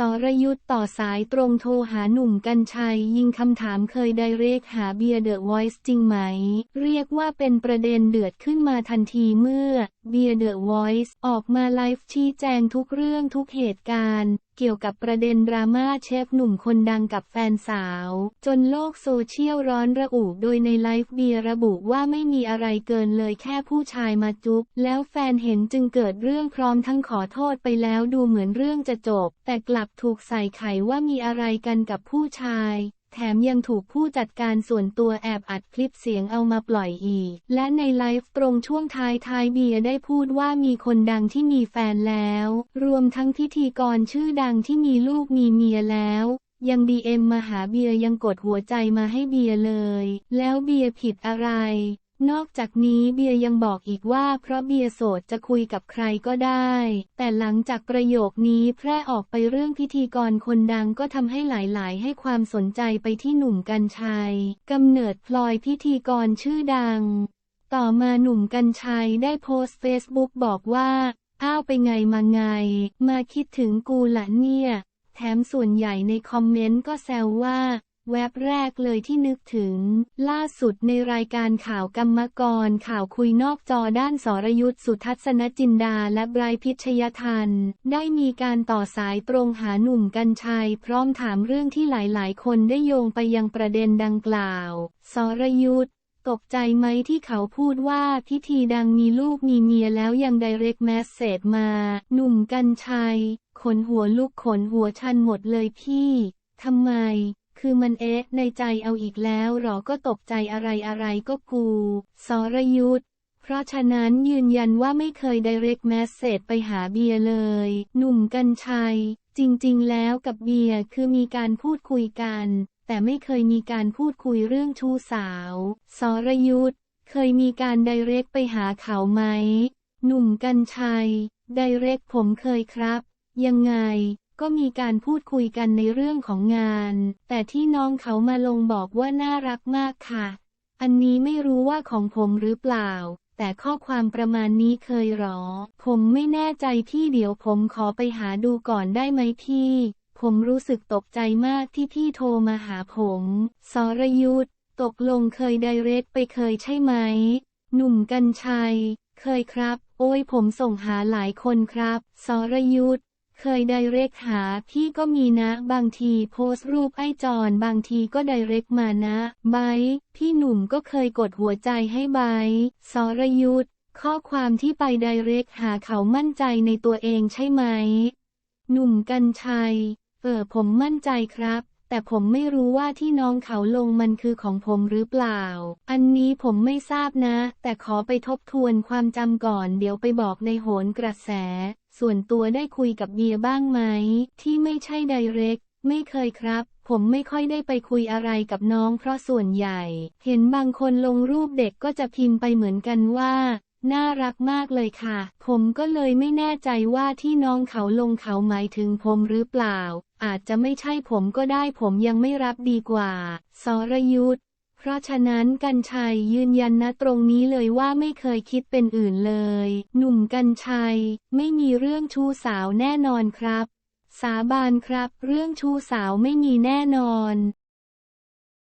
สรยุทธ์ต่อสายตรงโทรหาหนุ่มกัญชัย ยิงคำถามเคยไดเรกหาเบียร์เดอะวอยซ์จริงไหม เรียกว่าเป็นประเด็นเดือดขึ้นมาทันทีเมื่อเบียร์เดอะวอยซ์ออกมาไลฟ์ชี้แจงทุกเรื่องทุกเหตุการณ์ เกี่ยวกับประเด็นดราม่าเชฟหนุ่มคนดังกับแฟนสาว จนโลกโซเชียลร้อนระอุโดยในไลฟ์เบียร์ระบุว่าไม่มีอะไรเกินเลยแค่ผู้ชายมาจุ๊บแล้วแฟนเห็นจึงเกิดเรื่องพร้อมทั้งขอโทษไปแล้วดูเหมือนเรื่องจะจบ แต่กลับถูกใส่ไขว่ามีอะไรกันกับผู้ชาย แถมยังถูกผู้จัดการส่วนตัวแอบอัดคลิปเสียงเอามาปล่อยอีก และในไลฟ์ตรงช่วงท้ายท้ายเบียได้พูดว่ามีคนดังที่มีแฟนแล้ว รวมทั้งพิธีกรชื่อดังที่มีลูกมีเมียแล้วยังดีเอ็มมาหาเบียยังกดหัวใจมาให้เบียเลย แล้วเบียผิดอะไร นอกจากนี้เบียยังบอกอีกว่าเพราะเบียโสดจะคุยกับใครก็ได้ แต่หลังจากประโยคนี้แพร่ออกไปเรื่องพิธีกรคนดังก็ทำให้หลายๆ ให้ความสนใจไปที่หนุ่มกัญชัยกำเนิดพลอยพิธีกรชื่อดัง ต่อมาหนุ่มกัญชัยได้โพสต์เฟซบุ๊กบอกว่าอ้าวไปไงมาไง มาคิดถึงกูละเนี่ย แถมส่วนใหญ่ในคอมเมนต์ก็แซวว่า แวบแรกเลยที่นึกถึง ล่าสุดในรายการข่าวกรรมกรข่าวคุยนอกจอด้านสรยุทธสุทัศนจินดาและไบรท์พิชยทัน ได้มีการต่อสายตรงหาหนุ่มกัญชัย พร้อมถามเรื่องที่หลายๆ คนได้โยงไปยังประเด็นดังกล่าว สรยุทธตกใจไหมที่เขาพูดว่าพิธีดังมีลูกมีเมียแล้วยังไดเรกแมสเซจมา หนุ่มกัญชัย ขนหัวลุกขนหัวชันหมดเลยพี่ ทำไม คือมันเอ๊ะในใจเอาอีกแล้วหรอก็ตกใจอะไรอะไรก็กูสรยุทธเพราะฉะนั้นยืนยันว่าไม่เคย direct message ไปหาเบียร์เลย หนุ่มกัญชัย จริงๆ แล้วกับเบียร์คือมีการพูดคุยกัน แต่ไม่เคยมีการพูดคุยเรื่องชู้สาว สรยุทธเคยมีการ direct ไปหาเขาไหม หนุ่มกัญชัย direct ผมเคยครับ ยังไง ก็มีการพูดคุยกันในเรื่องของงาน แต่ที่น้องเขามาลงบอกว่าน่ารักมากค่ะ อันนี้ไม่รู้ว่าของผมหรือเปล่า แต่ข้อความประมาณนี้เคยหรอ ผมไม่แน่ใจพี่เดี๋ยวผมขอไปหาดูก่อนได้ไหมพี่ ผมรู้สึกตกใจมากที่พี่โทรมาหาผม สรยุทธตกลงเคยไดเรกไปเคยใช่ไหม หนุ่มกัญชัย เคยครับ โอ้ยผมส่งหาหลายคนครับ สรยุทธ เคยไดเรกหาพี่ก็มีนะ บางทีโพสต์รูปไอจอนบางทีก็ไดเรกมานะไบพี่หนุ่มก็เคยกดหัวใจให้ไบสรยุทธข้อความที่ไปไดเรกหาเขามั่นใจในตัวเองใช่ไหม หนุ่มกัญชัย เออผมมั่นใจครับ แต่ผมไม่รู้ว่าที่น้องเขาลงมันคือของผมหรือเปล่า อันนี้ผมไม่ทราบนะ แต่ขอไปทบทวนความจำก่อน เดี๋ยวไปบอกในโหนกระแส ส่วนตัวได้คุยกับเบียบ้างไหม ที่ไม่ใช่ไดเรก ไม่เคยครับ ผมไม่ค่อยได้ไปคุยอะไรกับน้องเพราะส่วนใหญ่ เห็นบางคนลงรูปเด็กก็จะพิมพ์ไปเหมือนกันว่า น่ารักมากเลยค่ะ ผมก็เลยไม่แน่ใจว่าที่น้องเขาลงเขาหมายถึงผมหรือเปล่า อาจจะไม่ใช่ผมก็ได้ผมยังไม่รับดีกว่า สรยุทธเพราะฉะนั้นกัญชัยยืนยันนะตรงนี้เลยว่าไม่เคยคิดเป็นอื่นเลย หนุ่มกัญชัย ไม่มีเรื่องชู้สาวแน่นอนครับ สาบานครับ เรื่องชู้สาวไม่มีแน่นอน